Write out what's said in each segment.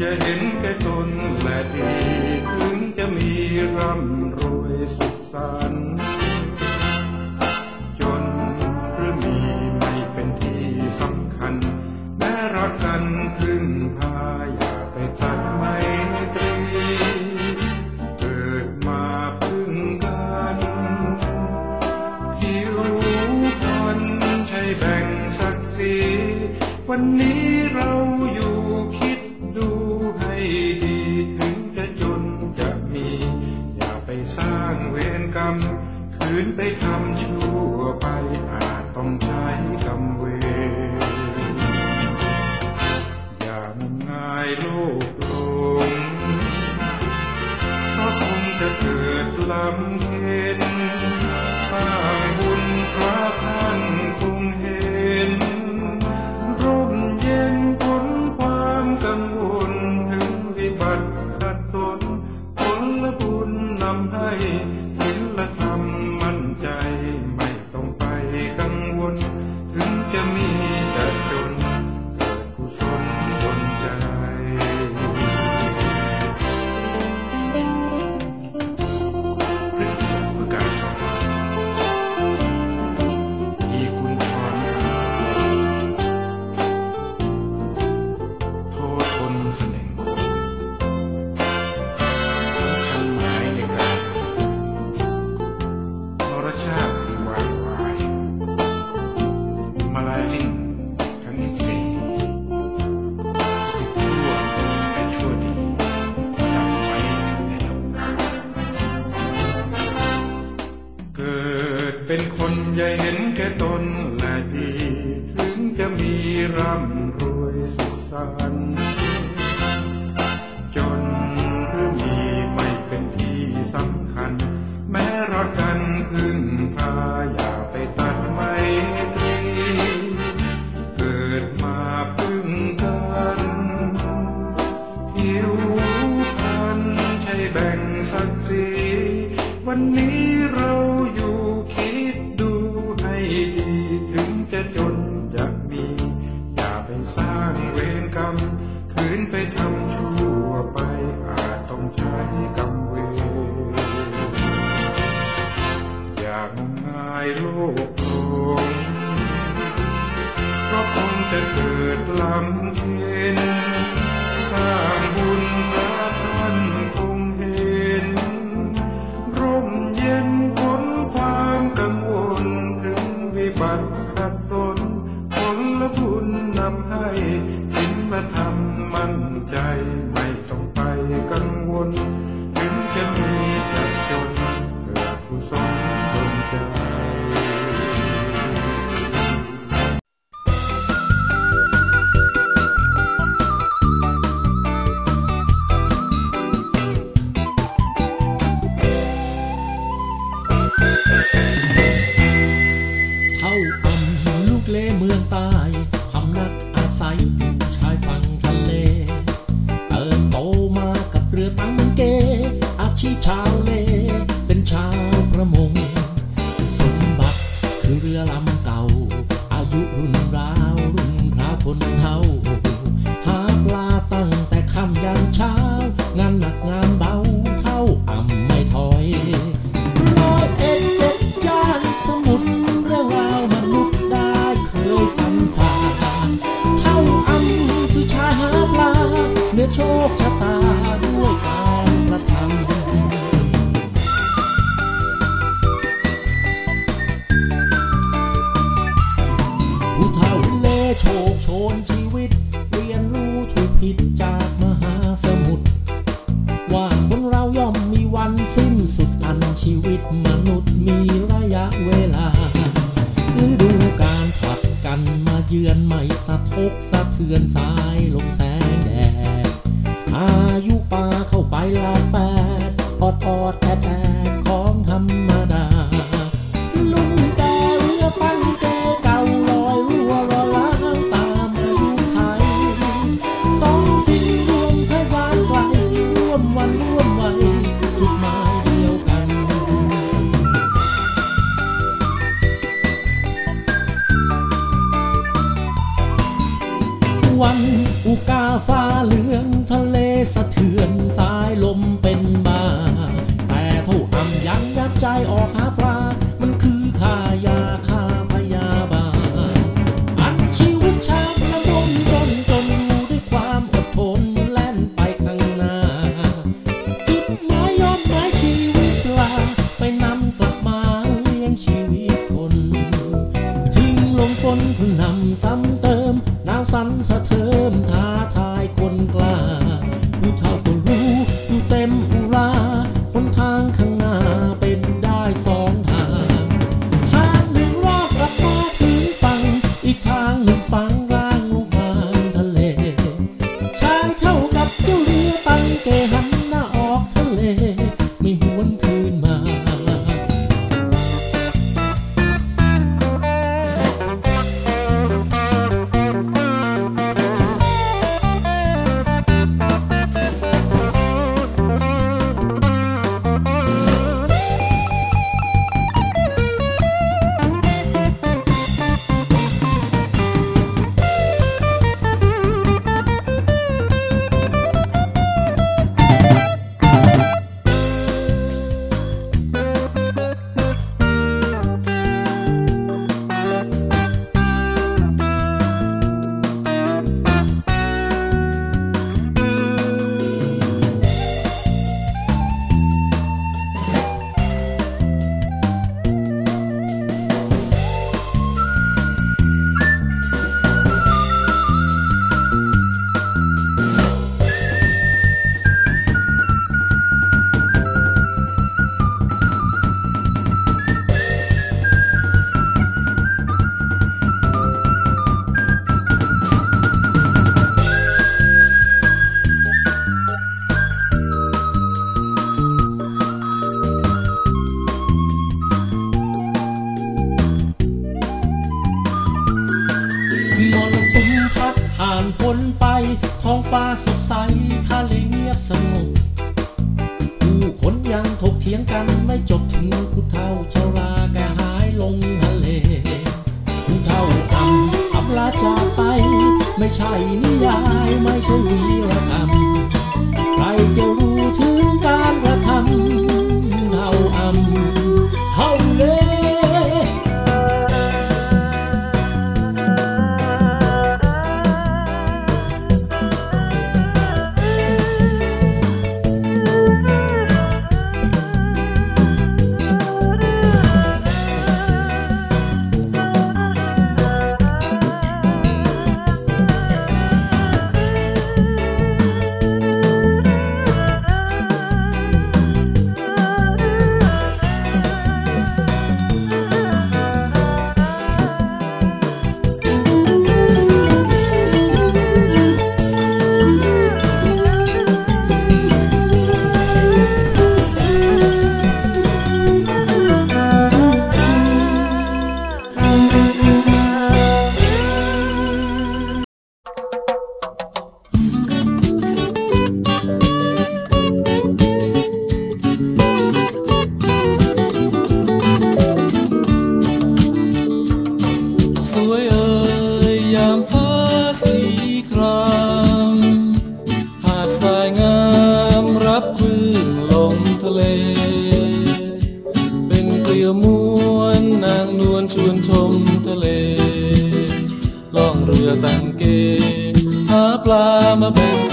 จะเห็นแก่ตนและดีถึงจะมีร่ำรวยสุขสันจนหรือมีไม่เป็นที่สำคัญ แม้รักกันขึ้นพาอย่าไปตัดไมตรีเกิดมาพึ่งกันผิวพรใช้แบ่งศักรีวันนี้ миром роется она. I'm เพื่อนสายลงแสงแดดอายุปาเข้าไปละแปดอดอดแอดแอด วันอุกาฟ้าเหลืองทะเลสะเทือน ไม่ใช่นิยายไม่ใช่วีรกรรมใครจะ climbable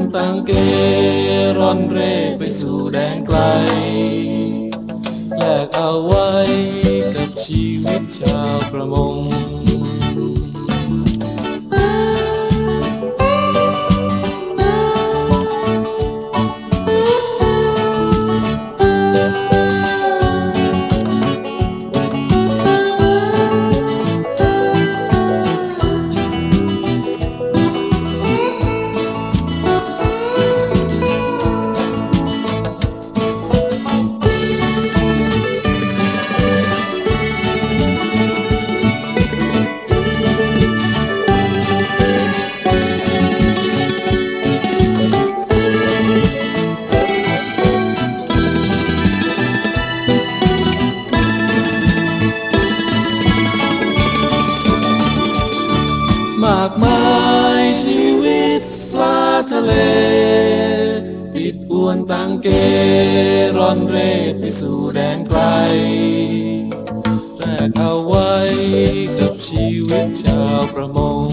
นต่างเกร่อนเร่ไปสู่แดนไกล แลกเอาไว้กับชีวิตชาวประมง วนตังเกร่อนเร่ไปสู่แดนไกลแรกเอาไว้กับชีวิตชาวประมง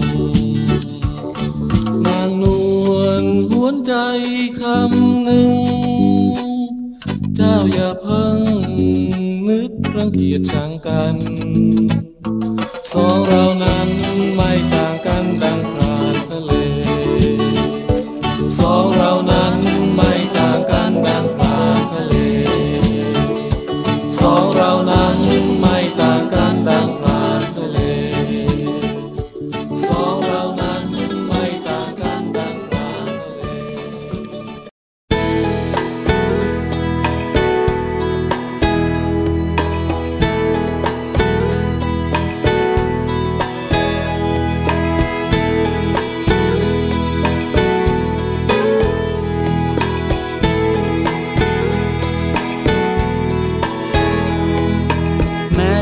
นางนวลหวนใจคำหนึ่ง เจ้าอย่าเพิ่งนึกรังเกียจชังกัน สองเรานั้นไม่ต่า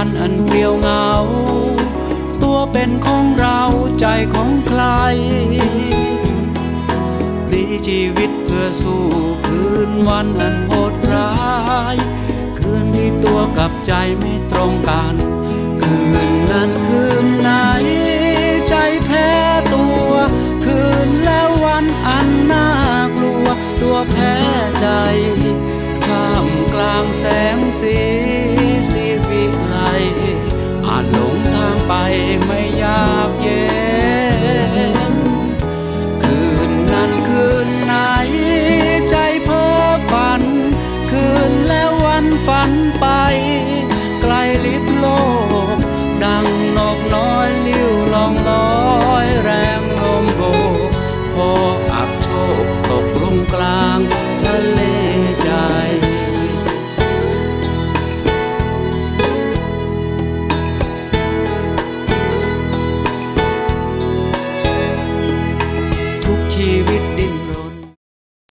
วันอันเปลี่ยวเหงา ตัวเป็นของเราใจของใครดีชีวิตเพื่อสู้คืนวันอันโหดร้าย คืนที่ตัวกับใจไม่ตรงกัน คืนนั้นคืนไหน ใจแพ้ตัว คืนแล้ววันอันน่ากลัว ตัวแพ้ใจท่ามกลางแสงสี ไปไม่ยากเย็น คืนนั้นคืนไหน ใจเพ้อฝัน คืนแล้ววันฝันไป ไกลลิบล